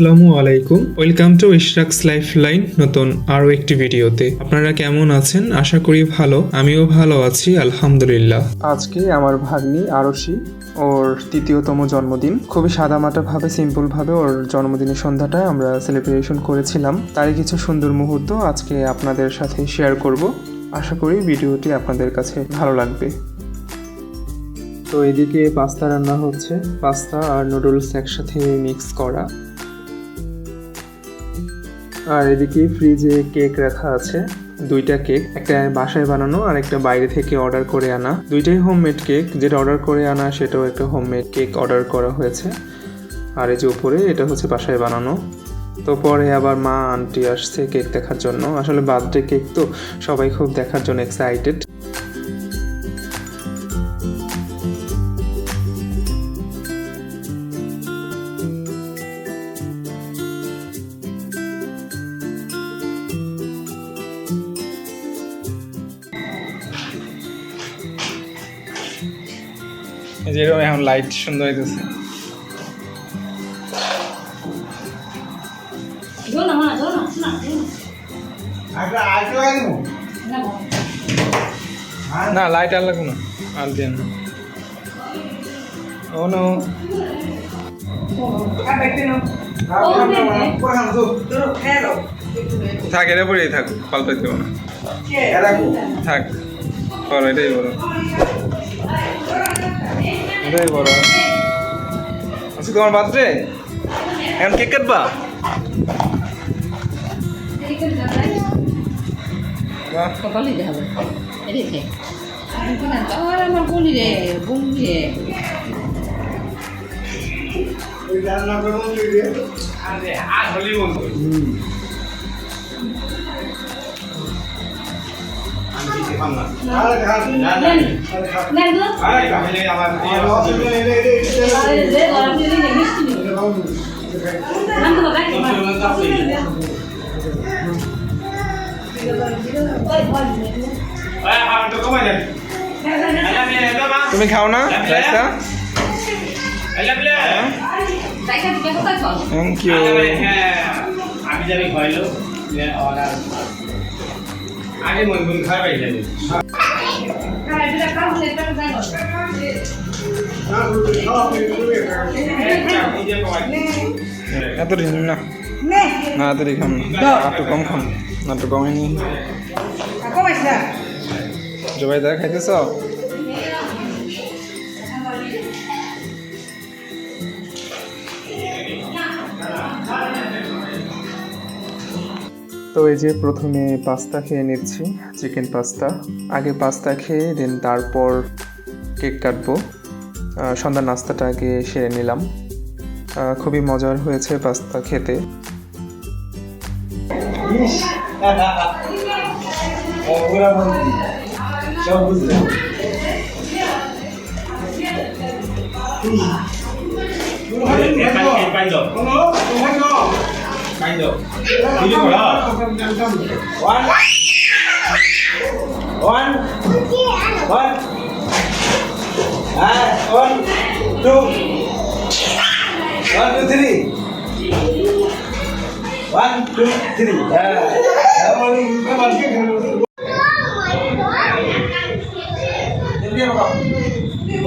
আসসালামু আলাইকুম। Welcome to Ishraq's life line নতুন আরও একটি ভিডিওতে। আপনারা কেমন আছেন? আশা করি ভালো। আমিও ভালো আছি, আলহামদুলিল্লাহ। আজকে আমার ভাগ্নি আরশি, ওর তৃতীয়তম জন্মদিন। খুবই সাদামাটা ভাবে সিম্পল ভাবে ওর জন্মদিনের সন্ধ্যাটা আমরা সেলিব্রেশন করেছিলাম। তারই কিছু সুন্দর মুহূর্ত আজকে আপনাদের সাথে শেয়ার করব। আশা করি ভিডিওটি আপনাদের কাছে ভালো লাগবে। তো এদিকে পাস্তা রান্না হচ্ছে। পাস্তা আর নুডলস একসাথে মিক্স করা। আর এদিকে ফ্রিজে কেক রাখা আছে। দুইটা কেক, একটা বাসায় বানানো আর একটা বাইরে থেকে অর্ডার করে আনা। দুইটাই হোমমেড কেক, যেটা অর্ডার করে আনা সেটাও একটা হোমমেড কেক অর্ডার করা হয়েছে। আর এই যে উপরে, এটা হচ্ছে বাসায় বানানো। তো পরে আবার মা, আন্টি আসছে কেক দেখার জন্য। আসলে বার্থডে কেক তো সবাই খুব দেখার জন্য এক্সাইটেড যেরকম এখন লাইট সুন্দর হইতেছে। না লাইট আর লাগবে না আর দেন ও নো থাক এটা পরেই থাক পাল্টাই দেবো না। থাক এটাই বড় এটাই বড় আচ্ছা তোমার বার্থডে এখন কেক কাটবা? বাহ। কপালে দেখাব। এদিকে আর আমার বলি রে বন্ধু রে তুমি খাও না রাইসা? থ্যাংক ইউ আমি যাবি খাইলো অর্ডার আগে মন মন খারাপ হয়ে যাবে। এত দিন না। না এত খাম না। একটু কম খাম না একটু কমই নি জবাই দা খাইতেছ? তো এই যে প্রথমে পাস্তা খেয়ে নিচ্ছি চিকেন পাস্তা আগে পাস্তা খেয়ে দেন তারপর কেক কাটবো আহ, সন্ধ্যার নাস্তাটা আগে সেরে নিলাম খুবই মজার হয়েছে পাস্তা খেতে সব বুঝলে পাই দাও পাই দাও দিদি করা ওয়ান ওয়ান ওয়ান হ্যাঁ one two one two three one two three হ্যাঁ হ্যাঁ দিব দিব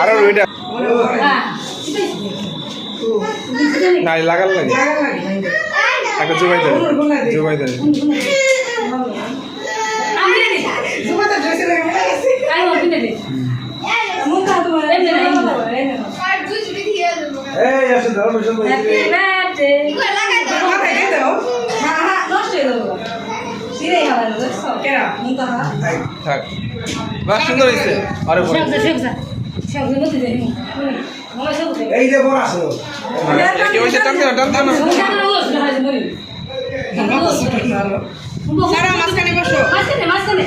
আরও রুইটা না লাগাল লাগে একটা জোগাই দেয় জোগাই দেয় এই আসে ধরো বসে বসে থাক বাহ সুন্দর হয়েছে আরে এই যে বড় আসো কি হয়েছে টান দেও টান দেও সারা মাঝখানে বসো মাঝখানে মাঝখানে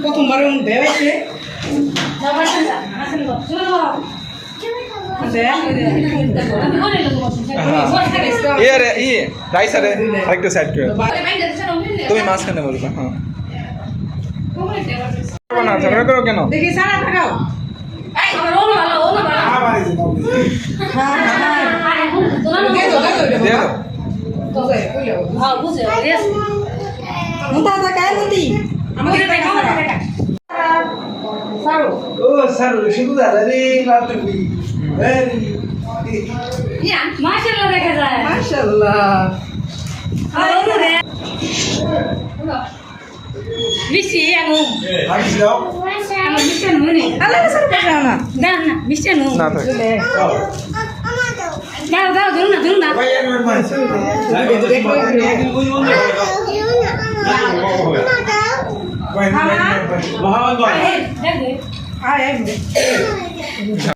puoi fare di. Papà ne se la fai. দেখো মানে Era che poi che poi che devo. তোমার একটা দরকার নেই কোনো ওটা ছিল অগতি জানেনটা দিন এই যে অগতি জানেন মানে রাস্তা দে ঠিক আছে Sai fai che হ্যাঁ হ্যাঁ সুন্দর সুন্দর সুন্দর এবার রাখতে Ti devo fare tanto di হ্যাঁ সুন্দর হ্যাঁ অনু অনু ভালো আরে ভাই যাব না প্রথমবার ভেবেছে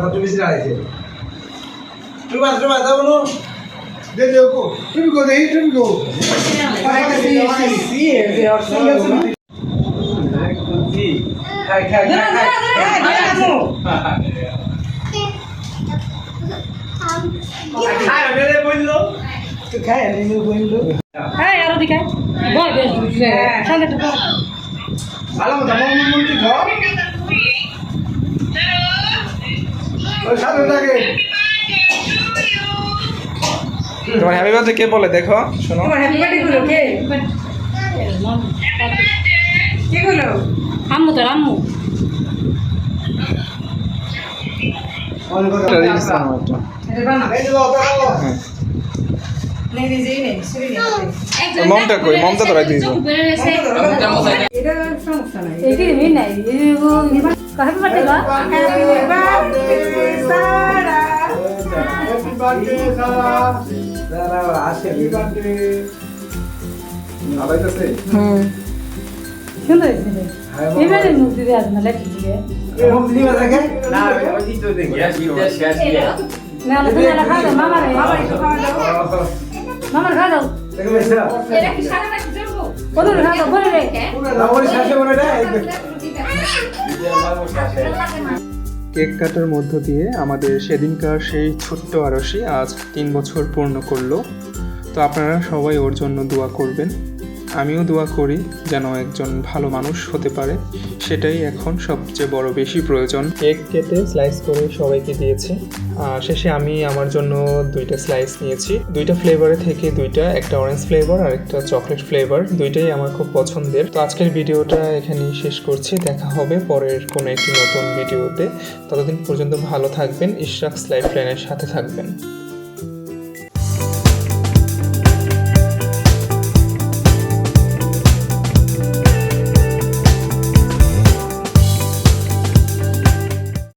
পাঠাও না না থাকে আয় আয় ধরে না ধরে না আবার ছিল আবার ছিল আমার মোবাইল করে আসলে ভালো মতো মন্দির ঘর ওই সাথে থাকে তোমার হ্যাপি বার্থডে কে বলে? দেখো শোনো। তোমার হ্যাপি বার্থডে গুলো কে? কে গুলো আম্মু তোর আম্মু। অনেক রিলস এটা বানা এই দাও দাও নেই নিজেই নেই মমটা কই? মমটা তোরা দিয়ে এটা সমস্যা নাই। এই মি নাই হ্যাপি বার্থডে গো? Happy birthday Sara happy birthday Sara Sara আসে। হ্যাপি বার্থডে আলাইতাছে সুন্দর হয়েছে এইবারে মুখ দিতে আসবে না লেখি দিকে এরকম দিবা দেখে না ওই তো দেখি। না না না খাও মামা রে। বাবা একটু খাওয়া দাও মামার দাও. দাও বলে রে না। ওই বলে না কেক কাটার মধ্য দিয়ে আমাদের সেদিনকার সেই ছোট্ট আরসি আজ তিন বছর পূর্ণ করল। তো আপনারা সবাই ওর জন্য দোয়া করবেন। আমিও দোয়া করি যেন একজন ভালো মানুষ হতে পারে। সেটাই এখন সবচেয়ে বড় বেশি প্রয়োজন। কেক কেটে স্লাইস করে সবাইকে দিয়েছি। শেষে আমি আমার জন্য দুইটা স্লাইস নিয়েছি। দুইটা ফ্লেভারে থেকে দুইটা, একটা অরেঞ্জ ফ্লেভার আর একটা চকলেট ফ্লেভার দুইটাই আমার খুব পছন্দের। তো আজকের ভিডিওটা এখানেই শেষ করছি। দেখা হবে পরের কোনো একটি নতুন ভিডিওতে। ততদিন পর্যন্ত ভালো থাকবেন, ইশরাক লাইফ লাইনের সাথে থাকবেন।